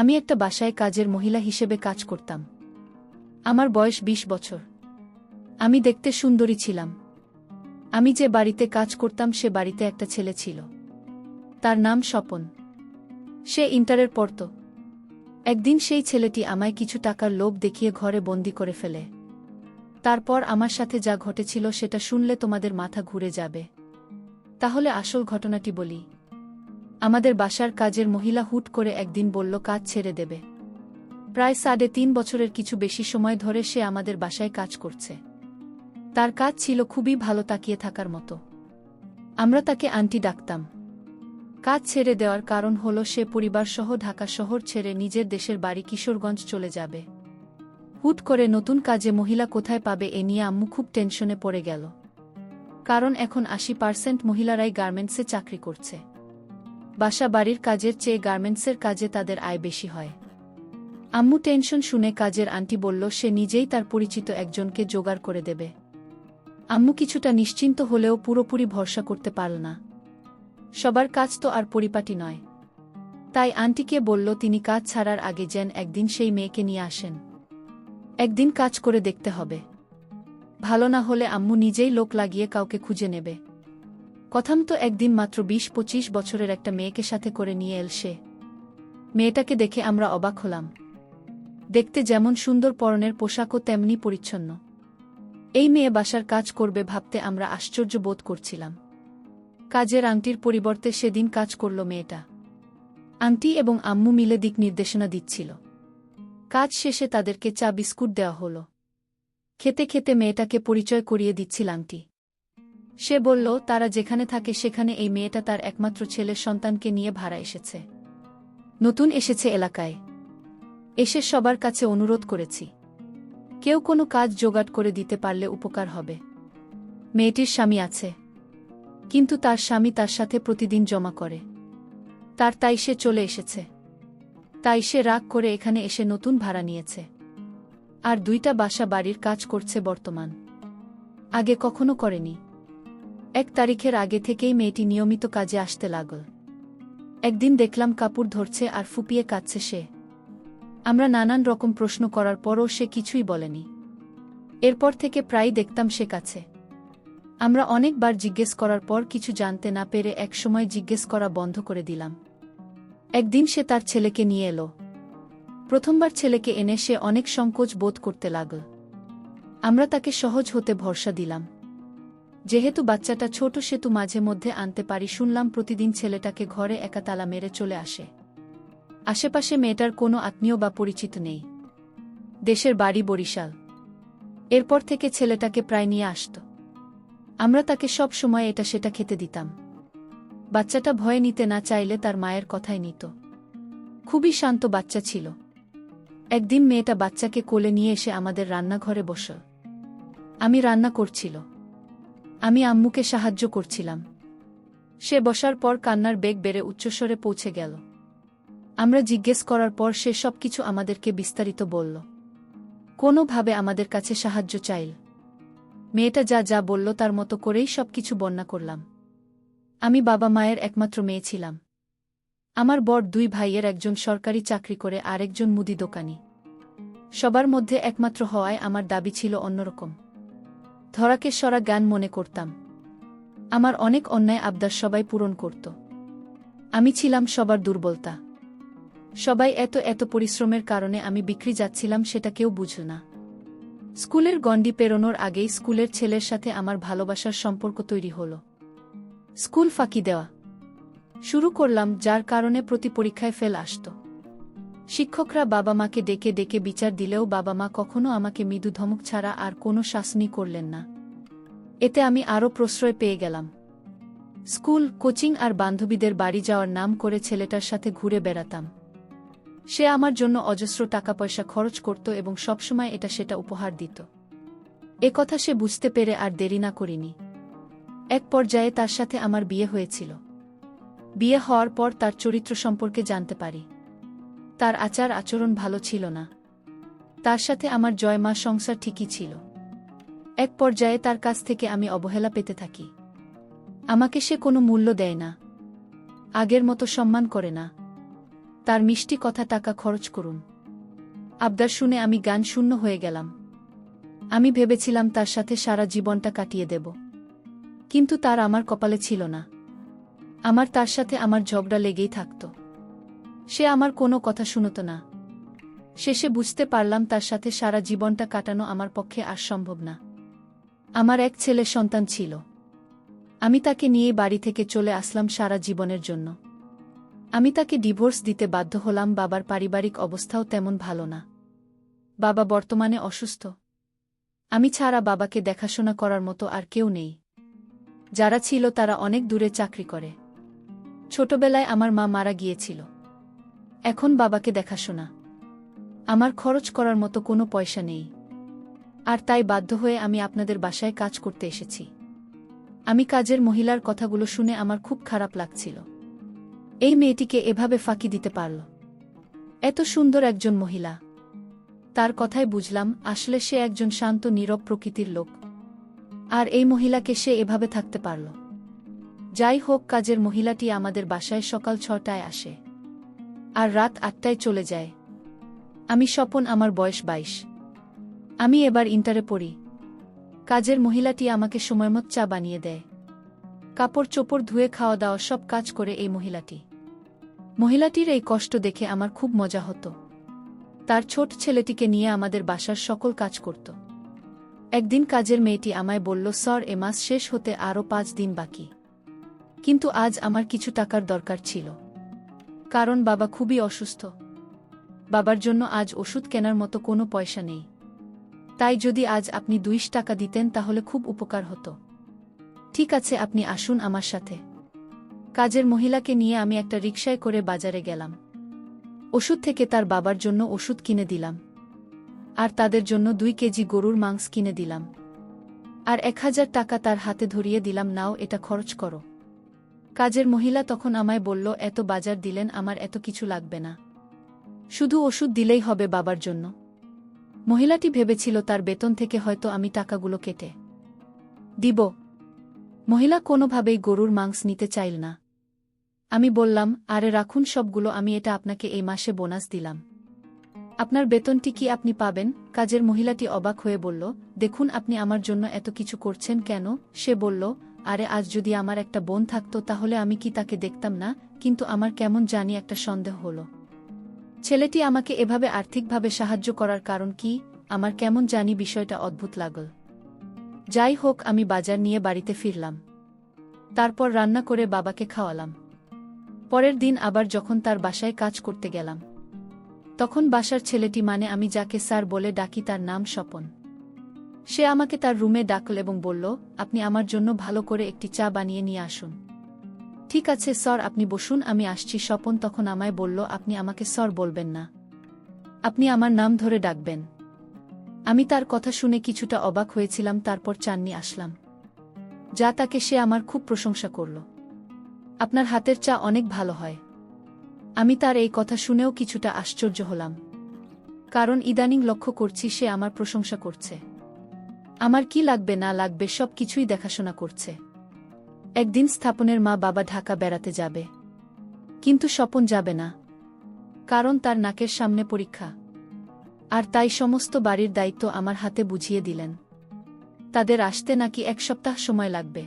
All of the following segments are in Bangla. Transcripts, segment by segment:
আমি একটা বাসায় কাজের মহিলা হিসেবে কাজ করতাম। আমার বয়স ২০ বছর। আমি দেখতে সুন্দরী ছিলাম। আমি যে বাড়িতে কাজ করতাম সে বাড়িতে একটা ছেলে ছিল। তার নাম স্বপন। সে ইন্টারের পড়ত একদিন সেই ছেলেটি আমায় কিছু টাকার লোভ দেখিয়ে ঘরে বন্দি করে ফেলে। তারপর আমার সাথে যা ঘটেছিল সেটা শুনলে তোমাদের মাথা ঘুরে যাবে। তাহলে আসল ঘটনাটি বলি। আমাদের বাসার কাজের মহিলা হুট করে একদিন বলল, কাজ ছেড়ে দেবে। প্রায় সাড়ে তিন বছরের কিছু বেশি সময় ধরে সে আমাদের বাসায় কাজ করছে। তার কাজ ছিল খুবই ভালো তাকিয়ে থাকার মতো। আমরা তাকে আন্টি ডাকতাম। কাজ ছেড়ে দেওয়ার কারণ হল, সে পরিবারসহ ঢাকা শহর ছেড়ে নিজের দেশের বাড়ি কিশোরগঞ্জ চলে যাবে। হুট করে নতুন কাজে মহিলা কোথায় পাবে এ নিয়ে আম্মু খুব টেনশনে পড়ে গেল। কারণ এখন আশি পার্সেন্ট মহিলারাই গার্মেন্টসে চাকরি করছে। বাসা বাড়ির কাজের চেয়ে গার্মেন্টসের কাজে তাদের আয় বেশি হয়। আম্মু টেনশন শুনে কাজের আন্টি বলল, সে নিজেই তার পরিচিত একজনকে জোগাড় করে দেবে। আম্মু কিছুটা নিশ্চিন্ত হলেও পুরোপুরি ভরসা করতে পারল না। সবার কাজ তো আর পরিপাটি নয়। তাই আন্টিকে বলল, তিনি কাজ ছাড়ার আগে যেন একদিন সেই মেয়েকে নিয়ে আসেন। একদিন কাজ করে দেখতে হবে। ভালো না হলে আম্মু নিজেই লোক লাগিয়ে কাউকে খুঁজে নেবে। কথাম তো একদিন মাত্র বিশ পঁচিশ বছরের একটা মেয়েকে সাথে করে নিয়ে এল সে মেয়েটাকে দেখে আমরা অবাক হলাম। দেখতে যেমন সুন্দর পরনের পোশাকও তেমনি পরিচ্ছন্ন। এই মেয়ে বাসার কাজ করবে ভাবতে আমরা আশ্চর্য বোধ করছিলাম। কাজের আংটির পরিবর্তে সেদিন কাজ করল মেয়েটা। আংটি এবং আম্মু মিলে দিক নির্দেশনা দিচ্ছিল। কাজ শেষে তাদেরকে চা বিস্কুট দেওয়া হল। খেতে খেতে মেয়েটাকে পরিচয় করিয়ে দিচ্ছিল আংটি। সে বলল, তারা যেখানে থাকে সেখানে এই মেয়েটা তার একমাত্র ছেলের সন্তানকে নিয়ে ভাড়া এসেছে। নতুন এসেছে এলাকায়। এসে সবার কাছে অনুরোধ করেছি। কেউ কোনো কাজ জোগাড় করে দিতে পারলে উপকার হবে। মেয়েটির স্বামী আছে। কিন্তু তার স্বামী তার সাথে প্রতিদিন জমা করে। তার তাই সে চলে এসেছে। তাই সে রাগ করে এখানে এসে নতুন ভাড়া নিয়েছে। আর দুইটা বাসা বাড়ির কাজ করছে বর্তমান। আগে কখনো করেনি। এক তারিখের আগে থেকেই মেয়েটি নিয়মিত কাজে আসতে লাগল। একদিন দেখলাম কাপড় ধরছে আর ফুপিয়ে কাঁদছে সে। আমরা নানান রকম প্রশ্ন করার পরও সে কিছুই বলেনি। এরপর থেকে প্রায় দেখতাম সে কাছে। আমরা অনেকবার জিজ্ঞেস করার পর কিছু জানতে না পেরে একসময় জিজ্ঞেস করা বন্ধ করে দিলাম। একদিন সে তার ছেলেকে নিয়ে এলো। প্রথমবার ছেলেকে এনে সে অনেক সংকোচ বোধ করতে লাগল। আমরা তাকে সহজ হতে ভরসা দিলাম। যেহেতু বাচ্চাটা ছোট, সেতু মাঝে মধ্যে আনতে পারি। শুনলাম প্রতিদিন ছেলেটাকে ঘরে একা তালা মেরে চলে আসে। আশেপাশে মেয়েটার কোনো আত্মীয় বা পরিচিত নেই। দেশের বাড়ি বরিশাল। এরপর থেকে ছেলেটাকে প্রায় নিয়ে আসত। আমরা তাকে সব সময় এটা সেটা খেতে দিতাম। বাচ্চাটা ভয়ে নিতে না চাইলে তার মায়ের কথাই নিত। খুবই শান্ত বাচ্চা ছিল। একদিন মেয়েটা বাচ্চাকে কোলে নিয়ে এসে আমাদের রান্নাঘরে বসল। আমি রান্না করছিল। আমি আম্মুকে সাহায্য করছিলাম। সে বসার পর কান্নার বেগ বেড়ে উচ্চস্বরে পৌঁছে গেল। আমরা জিজ্ঞেস করার পর সে সব কিছু আমাদেরকে বিস্তারিত বলল। কোনোভাবে আমাদের কাছে সাহায্য চাইল। মেয়েটা যা যা বলল তার মতো করেই সব কিছু বর্ণনা করলাম। আমি বাবা মায়ের একমাত্র মেয়ে ছিলাম। আমার বর দুই ভাইয়ের একজন সরকারি চাকরি করে আরেকজন মুদি দোকানি। সবার মধ্যে একমাত্র হওয়ায় আমার দাবি ছিল অন্যরকম। ধরাকে সরা জ্ঞান মনে করতাম। আমার অনেক অন্যায় আবদার সবাই পূরণ করত। আমি ছিলাম সবার দুর্বলতা। সবাই এত এত পরিশ্রমের কারণে আমি বিক্রি যাচ্ছিলাম সেটা কেউ বুঝল না। স্কুলের গণ্ডি পেরোনোর আগেই স্কুলের ছেলের সাথে আমার ভালোবাসার সম্পর্ক তৈরি হল। স্কুল ফাঁকি দেওয়া। শুরু করলাম যার কারণে প্রতি পরীক্ষায় ফেল আসত। শিক্ষকরা বাবা মাকে ডেকে ডেকে বিচার দিলেও বাবা মা কখনো আমাকে মৃদু ধমক ছাড়া আর কোনো শাসনই করলেন না। এতে আমি আরও প্রশ্রয় পেয়ে গেলাম। স্কুল, কোচিং আর বান্ধবীদের বাড়ি যাওয়ার নাম করে ছেলেটার সাথে ঘুরে বেড়াতাম। সে আমার জন্য অজস্র টাকা পয়সা খরচ করত এবং সবসময় এটা সেটা উপহার দিত। এ কথা সে বুঝতে পেরে আর দেরি না করিনি। এক পর্যায়ে তার সাথে আমার বিয়ে হয়েছিল। বিয়ে হওয়ার পর তার চরিত্র সম্পর্কে জানতে পারি। তার আচার আচরণ ভালো ছিল না। তার সাথে আমার জয়মা সংসার ঠিকই ছিল। এক পর্যায়ে তার কাছ থেকে আমি অবহেলা পেতে থাকি। আমাকে সে কোনো মূল্য দেয় না। আগের মতো সম্মান করে না। তার মিষ্টি কথা টাকা খরচ করুন। আবদার শুনে আমি গান শূন্য হয়ে গেলাম। আমি ভেবেছিলাম তার সাথে সারা জীবনটা কাটিয়ে দেব। কিন্তু তার আমার কপালে ছিল না। আমার তার সাথে আমার ঝগড়া লেগেই থাকত। সে আমার কোনো কথা শুনত না। শেষে বুঝতে পারলাম তার সাথে সারা জীবনটা কাটানো আমার পক্ষে আর সম্ভব না। আমার এক ছেলে সন্তান ছিল। আমি তাকে নিয়ে বাড়ি থেকে চলে আসলাম সারা জীবনের জন্য। আমি তাকে ডিভোর্স দিতে বাধ্য হলাম, বাবার পারিবারিক অবস্থাও তেমন ভালো না। বাবা বর্তমানে অসুস্থ। আমি ছাড়া বাবাকে দেখাশোনা করার মতো আর কেউ নেই। যারা ছিল তারা অনেক দূরে চাকরি করে। ছোটবেলায় আমার মা মারা গিয়েছিল। এখন বাবাকে দেখাশোনা আমার খরচ করার মতো কোনো পয়সা নেই। আর তাই বাধ্য হয়ে আমি আপনাদের বাসায় কাজ করতে এসেছি। আমি কাজের মহিলার কথাগুলো শুনে আমার খুব খারাপ লাগছিল। এই মেয়েটিকে এভাবে ফাঁকি দিতে পারল। এত সুন্দর একজন মহিলা। তার কথায় বুঝলাম, আসলে সে একজন শান্ত, নীরব প্রকৃতির লোক। আর এই মহিলাকে সে এভাবে থাকতে পারল। যাই হোক, কাজের মহিলাটি আমাদের বাসায় সকাল ছটায় আসে। আর রাত আটটায় চলে যায়। আমি স্বপন, আমার বয়স বাইশ। আমি এবার ইন্টারে পড়ি। কাজের মহিলাটি আমাকে সময়মত চা বানিয়ে দেয়। কাপড় চোপড় ধুয়ে খাওয়া দাওয়া সব কাজ করে এই মহিলাটি। মহিলাটির এই কষ্ট দেখে আমার খুব মজা হতো। তার ছোট ছেলেটিকে নিয়ে আমাদের বাসার সকল কাজ করত। একদিন কাজের মেয়েটি আমায় বলল, স্যার, এ মাস শেষ হতে আরও পাঁচ দিন বাকি। কিন্তু আজ আমার কিছু টাকার দরকার ছিল। কারণ বাবা খুবই অসুস্থ। বাবার জন্য আজ ওষুধ কেনার মতো কোনো পয়সা নেই। তাই যদি আজ আপনি দুইশ টাকা দিতেন তাহলে খুব উপকার হতো। ঠিক আছে, আপনি আসুন আমার সাথে। কাজের মহিলাকে নিয়ে আমি একটা রিকশায় করে বাজারে গেলাম। ওষুধ থেকে তার বাবার জন্য ওষুধ কিনে দিলাম। আর তাদের জন্য দুই কেজি গরুর মাংস কিনে দিলাম। আর এক হাজার টাকা তার হাতে ধরিয়ে দিলাম, নাও, এটা খরচ করো। কাজের মহিলা তখন আমায় বলল, এত বাজার দিলেন, আমার এত কিছু লাগবে না। শুধু ওষুধ দিলেই হবে বাবার জন্য। মহিলাটি ভেবেছিল, তার বেতন থেকে হয়তো আমি টাকাগুলো কেটে দিব। মহিলা কোনোভাবেই গরুর মাংস নিতে চাইল না। আমি বললাম, আরে রাখুন সবগুলো, আমি এটা আপনাকে এই মাসে বোনাস দিলাম। আপনার বেতনটি কি আপনি পাবেন? কাজের মহিলাটি অবাক হয়ে বলল, দেখুন, আপনি আমার জন্য এত কিছু করছেন কেন? সে বলল আরে আজ যদি আমার একটা বোন থাকতো তাহলে আমি কি তাকে দেখতাম না? কিন্তু আমার কেমন জানি একটা সন্দেহ হলো। ছেলেটি আমাকে এভাবে আর্থিকভাবে সাহায্য করার কারণ কি? আমার কেমন জানি বিষয়টা অদ্ভুত লাগল। যাই হোক, আমি বাজার নিয়ে বাড়িতে ফিরলাম। তারপর রান্না করে বাবাকে খাওয়ালাম। পরের দিন আবার যখন তার বাসায় কাজ করতে গেলাম। তখন বাসার ছেলেটি মানে আমি যাকে স্যার বলে ডাকি তার নাম স্বপন। সে আমাকে তার রুমে ডাকল এবং বলল, আপনি আমার জন্য ভালো করে একটি চা বানিয়ে নিয়ে আসুন। ঠিক আছে, স্যার, আপনি বসুন, আমি আসছি। স্বপন তখন আমায় বলল, আপনি আমাকে স্যার বলবেন না। আপনি আমার নাম ধরে ডাকবেন। আমি তার কথা শুনে কিছুটা অবাক হয়েছিলাম, তারপর চাননি আসলাম। যা তাকে সে আমার খুব প্রশংসা করল। আপনার হাতের চা অনেক ভালো হয়। আমি তার এই কথা শুনেও কিছুটা আশ্চর্য হলাম। কারণ ইদানিং লক্ষ্য করছি সে আমার প্রশংসা করছে। আমার কি লাগবে না লাগবে সব কিছুই দেখাশোনা করছে। একদিন স্থাপনের মা বাবা ঢাকা বেড়াতে যাবে। কিন্তু স্বপন যাবে না। কারণ তার নাকের সামনে পরীক্ষা। আর তাই সমস্ত বাড়ির দায়িত্ব আমার হাতে বুঝিয়ে দিলেন। তাদের আসতে নাকি এক সপ্তাহ সময় লাগবে।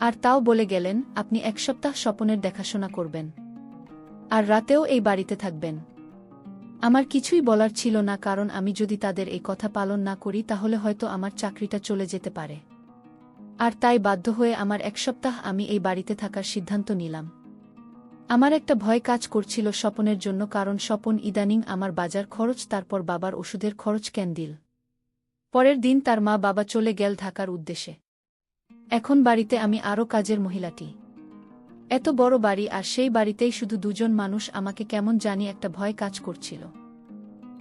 আর তাও বলে গেলেন, আপনি এক সপ্তাহ স্বপনের দেখাশোনা করবেন। আর রাতেও এই বাড়িতে থাকবেন। আমার কিছুই বলার ছিল না, কারণ আমি যদি তাদের এই কথা পালন না করি, তাহলে হয়তো আমার চাকরিটা চলে যেতে পারে। আর তাই বাধ্য হয়ে আমার এক সপ্তাহ আমি এই বাড়িতে থাকার সিদ্ধান্ত নিলাম। আমার একটা ভয় কাজ করছিল স্বপনের জন্য, কারণ স্বপন ইদানিং আমার বাজার খরচ, তারপর বাবার ওষুধের খরচ ক্যান্ডিল। পরের দিন তার মা বাবা চলে গেল ঢাকার উদ্দেশ্যে। এখন বাড়িতে আমি আরও কাজের মহিলাটি। এত বড় বাড়ি আর সেই বাড়িতেই শুধু দুজন মানুষ আমাকে কেমন জানি একটা ভয় কাজ করছিল।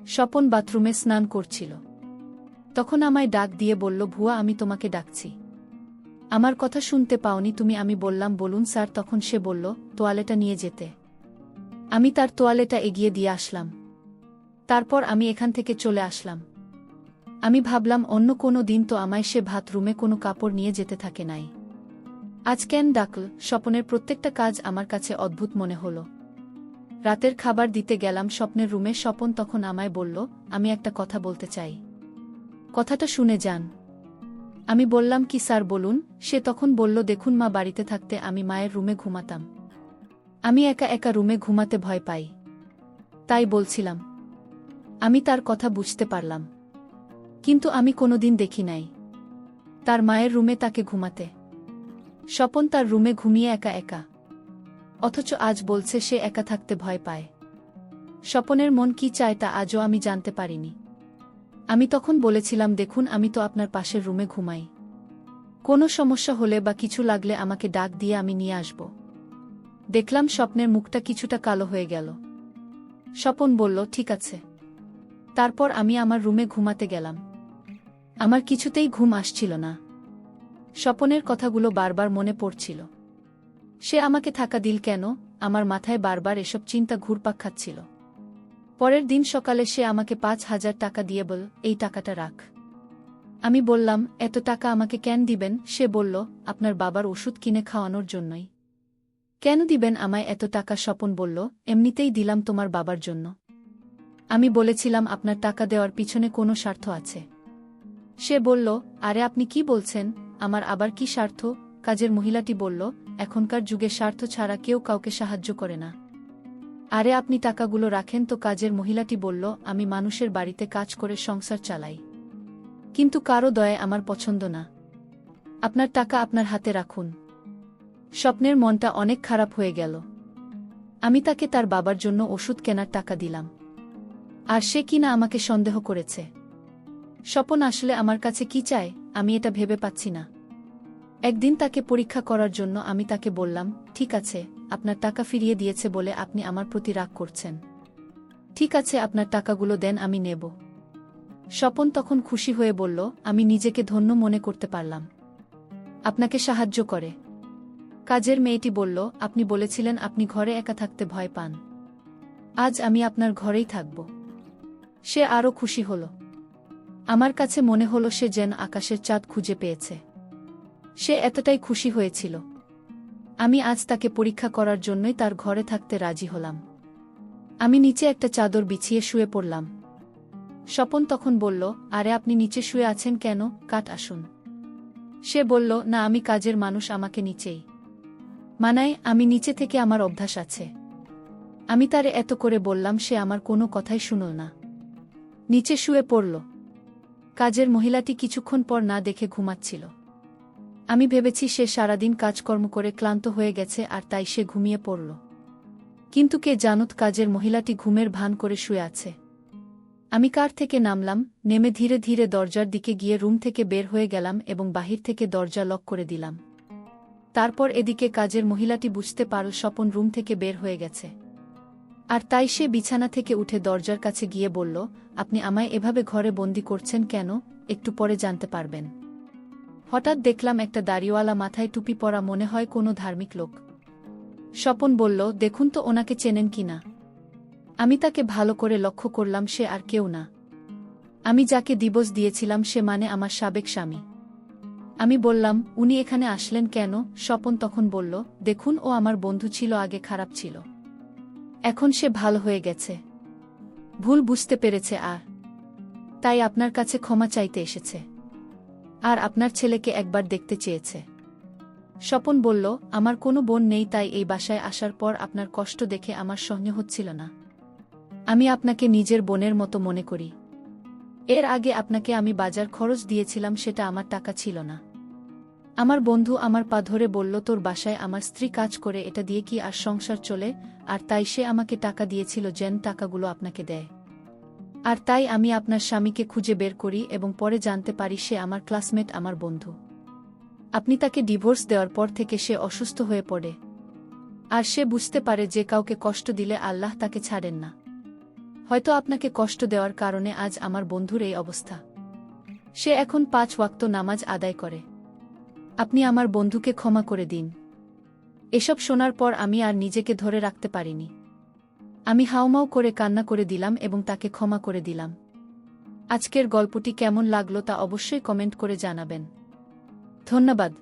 স্বপন বাথরুমে স্নান করছিল। তখন আমায় ডাক দিয়ে বলল, ভুয়া, আমি তোমাকে ডাকছি। আমার কথা শুনতে পাওনি, তুমি আমি বললাম, বলুন স্যার, তখন সে বলল, তোয়ালেটা নিয়ে যেতে। আমি তার তোয়ালেটা এগিয়ে দিয়ে আসলাম। তারপর আমি এখান থেকে চলে আসলাম। আমি ভাবলাম, অন্য কোনো দিন তো আমায় সে ভাত রুমে কোনো কাপড় নিয়ে যেতে থাকে নাই। আজ কেন ডাকল? স্বপনের প্রত্যেকটা কাজ আমার কাছে অদ্ভুত মনে হল। রাতের খাবার দিতে গেলাম স্বপ্নের রুমে, স্বপন তখন আমায় বলল, আমি একটা কথা বলতে চাই। কথাটা শুনে যান। আমি বললাম, কি স্যার, বলুন? সে তখন বলল, দেখুন মা, বাড়িতে থাকতে আমি মায়ের রুমে ঘুমাতাম। আমি একা একা রুমে ঘুমাতে ভয় পাই। তাই বলছিলাম, আমি তার কথা বুঝতে পারলাম। কিন্তু আমি কোনোদিন দেখি নাই। তার মায়ের রুমে তাকে ঘুমাতে। স্বপন তার রুমে ঘুমিয়ে একা একা। অথচ আজ বলছে সে একা থাকতে ভয় পায়। স্বপনের মন কি চায় তা আজও আমি জানতে পারিনি। আমি তখন বলেছিলাম, দেখুন, আমি তো আপনার পাশের রুমে ঘুমাই। কোনো সমস্যা হলে বা কিছু লাগলে আমাকে ডাক দিয়ে আমি নিয়ে আসব। দেখলাম স্বপ্নের মুখটা কিছুটা কালো হয়ে গেল। স্বপন বলল, ঠিক আছে। তারপর আমি আমার রুমে ঘুমাতে গেলাম। আমার কিছুতেই ঘুম আসছিল না। স্বপনের কথাগুলো বারবার মনে পড়ছিল। সে আমাকে থাকা দিল কেন? আমার মাথায় বারবার এসব চিন্তা ঘুরপাক খাচ্ছিল। পরের দিন সকালে সে আমাকে পাঁচ হাজার টাকা দিয়ে বল, এই টাকাটা রাখ। আমি বললাম, এত টাকা আমাকে কেন দিবেন? সে বলল, আপনার বাবার ওষুধ কিনে খাওয়ানোর জন্যই। কেন দিবেন আমায় এত টাকা? স্বপন বলল, এমনিতেই দিলাম তোমার বাবার জন্য। আমি বলেছিলাম, আপনার টাকা দেওয়ার পিছনে কোনো স্বার্থ আছে। সে বলল, আরে, আপনি কি বলছেন? আমার আবার কি স্বার্থ? কাজের মহিলাটি বলল, এখনকার যুগে স্বার্থ ছাড়া কেউ কাউকে সাহায্য করে না। আরে আপনি টাকাগুলো রাখেন তো কাজের মহিলাটি বলল, আমি মানুষের বাড়িতে কাজ করে সংসার চালাই। কিন্তু কারও দয়ে আমার পছন্দ না। আপনার টাকা আপনার হাতে রাখুন। স্বপ্নের মনটা অনেক খারাপ হয়ে গেল। আমি তাকে তার বাবার জন্য ওষুধ কেনার টাকা দিলাম। আর সে কিনা আমাকে সন্দেহ করেছে। স্বপন আসলে আমার কাছে কি চায়, আমি এটা ভেবে পাচ্ছি না। একদিন তাকে পরীক্ষা করার জন্য আমি তাকে বললাম, ঠিক আছে, আপনার টাকা ফিরিয়ে দিয়েছে বলে আপনি আমার প্রতি রাগ করছেন। ঠিক আছে, আপনার টাকাগুলো দেন, আমি নেব। স্বপন তখন খুশি হয়ে বলল, আমি নিজেকে ধন্য মনে করতে পারলাম। আপনাকে সাহায্য করে। কাজের মেয়েটি বলল, আপনি বলেছিলেন আপনি ঘরে একা থাকতে ভয় পান। আজ আমি আপনার ঘরেই থাকব। সে আরও খুশি হল। আমার কাছে মনে হলো সে যেন আকাশের চাঁদ খুঁজে পেয়েছে। সে এতটাই খুশি হয়েছিল। আমি আজ তাকে পরীক্ষা করার জন্যই তার ঘরে থাকতে রাজি হলাম। আমি নিচে একটা চাদর বিছিয়ে শুয়ে পড়লাম। স্বপন তখন বলল, আরে, আপনি নিচে শুয়ে আছেন কেন? কাট আসুন। সে বলল, না, আমি কাজের মানুষ, আমাকে নিচেই। মানায়, আমি নিচে থেকে আমার অভ্যাস আছে। আমি তারে এত করে বললাম, সে আমার কোনো কথাই শুনল না। নিচে শুয়ে পড়ল। কাজের মহিলাটি কিছুক্ষণ পর না দেখে ঘুমাচ্ছিল। আমি ভেবেছি সে সারাদিন কাজকর্ম করে ক্লান্ত হয়ে গেছে আর তাই সে ঘুমিয়ে পড়ল। কিন্তু কে জানত কাজের মহিলাটি ঘুমের ভান করে শুয়ে আছে। আমি কার থেকে নামলাম, নেমে ধীরে ধীরে দরজার দিকে গিয়ে রুম থেকে বের হয়ে গেলাম এবং বাহির থেকে দরজা লক করে দিলাম। তারপর এদিকে কাজের মহিলাটি বুঝতে পারল স্বপন রুম থেকে বের হয়ে গেছে। আর তাই সে বিছানা থেকে উঠে দরজার কাছে গিয়ে বলল, আপনি আমায় এভাবে ঘরে বন্দি করছেন কেন? একটু পরে জানতে পারবেন। হঠাৎ দেখলাম একটা দাড়িওয়ালা মাথায় টুপি পরা মনে হয় কোনো ধার্মিক লোক। স্বপন বলল, দেখুন তো ওনাকে চেনেন কি না। আমি তাকে ভালো করে লক্ষ্য করলাম সে আর কেউ না। আমি যাকে দিবস দিয়েছিলাম সে মানে আমার সাবেক স্বামী। আমি বললাম, উনি এখানে আসলেন কেন? স্বপন তখন বলল, দেখুন, ও আমার বন্ধু ছিল, আগে খারাপ ছিল। এখন সে ভালো হয়ে গেছে। ভুল বুঝতে পেরেছে আর। তাই আপনার কাছে ক্ষমা চাইতে এসেছে। আর আপনার ছেলেকে একবার দেখতে চেয়েছে। স্বপন বলল, আমার কোনো বোন নেই, তাই এই বাসায় আসার পর আপনার কষ্ট দেখে আমার সহ্য হচ্ছিল না। আমি আপনাকে নিজের বোনের মতো মনে করি। এর আগে আপনাকে আমি বাজার খরচ দিয়েছিলাম, সেটা আমার টাকা ছিল না। আমার বন্ধু আমার পা ধরে বলল, তোর বাসায় আমার স্ত্রী কাজ করে, এটা দিয়ে কি আর সংসার চলে? আর তাই সে আমাকে টাকা দিয়েছিল, যেন টাকাগুলো আপনাকে দেয়। আর তাই আমি আপনার স্বামীকে খুঁজে বের করি এবং পরে জানতে পারি সে আমার ক্লাসমেট, আমার বন্ধু। আপনি তাকে ডিভোর্স দেওয়ার পর থেকে সে অসুস্থ হয়ে পড়ে। আর সে বুঝতে পারে যে কাউকে কষ্ট দিলে আল্লাহ তাকে ছাড়েন না। হয়তো আপনাকে কষ্ট দেওয়ার কারণে আজ আমার বন্ধুর এই অবস্থা। সে এখন পাঁচ ওয়াক্ত নামাজ আদায় করে। আপনি আমার বন্ধুকে ক্ষমা করে দিন। এসব শোনার পর আমি আর নিজেকে ধরে রাখতে পারিনি। আমি হাওমাও করে কান্না করে দিলাম এবং তাকে ক্ষমা করে দিলাম। আজকের গল্পটি কেমন লাগল তা অবশ্যই কমেন্ট করে জানাবেন। ধন্যবাদ।